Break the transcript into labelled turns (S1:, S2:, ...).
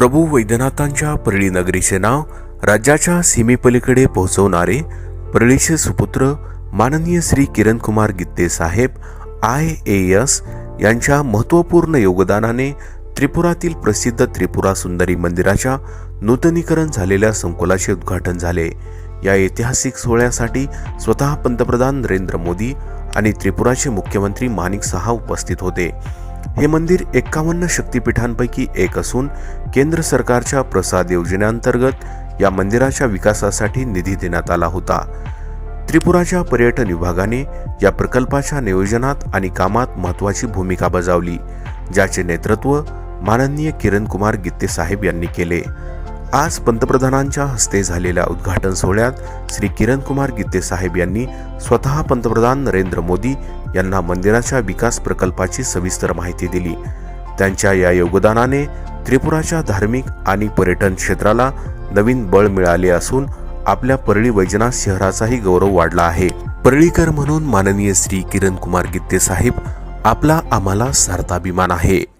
S1: प्रभू वैद्यनाथांच्या परळी नगरीचे नाव राज्याच्या सीमेपलीकडे पोहोचवणारे परळीचे सुपुत्र माननीय श्री किरण कुमार गित्ते साहेब आय ए एस यांच्या महत्त्वपूर्ण योगदानाने त्रिपुरातील प्रसिद्ध त्रिपुरा सुंदरी मंदिराच्या नूतनीकरण झालेल्या संकुलाचे उद्घाटन झाले. या ऐतिहासिक सोहळ्यासाठी स्वतः पंतप्रधान नरेंद्र मोदी आणि त्रिपुराचे मुख्यमंत्री माणिक सहा उपस्थित होते. हे मंदिर एक्कावन्न शक्तिपीठांपैकी एक असून केंद्र सरकारच्या प्रसाद योजनेअंतर्गत या मंदिराच्या विकासासाठी निधी देण्यात आला होता. त्रिपुराच्या पर्यटन विभागाने या प्रकल्पाच्या नियोजनात आणि कामात महत्त्वाची भूमिका बजावली ज्याचे नेतृत्व माननीय किरण कुमार गित्ते साहेब यांनी केले. आज पंतप्रधानांच्या हस्ते झालेल्या उद्घाटन सोहळ्यात श्री किरण कुमार गित्ते साहेब यांनी स्वतः पंतप्रधान नरेंद्र मोदी यांना मंदिराच्या विकास प्रकल्पाची सविस्तर माहिती दिली. त्यांच्या या योगदानाने त्रिपुराच्या धार्मिक आणि पर्यटन क्षेत्राला नवीन बळ मिळाले असून आपल्या परळी वैजनाथ शहराचाही गौरव वाढला आहे. परळीकर म्हणून माननीय श्री किरण कुमार गित्ते साहेब आपला आम्हाला सार्थ अभिमान आहे.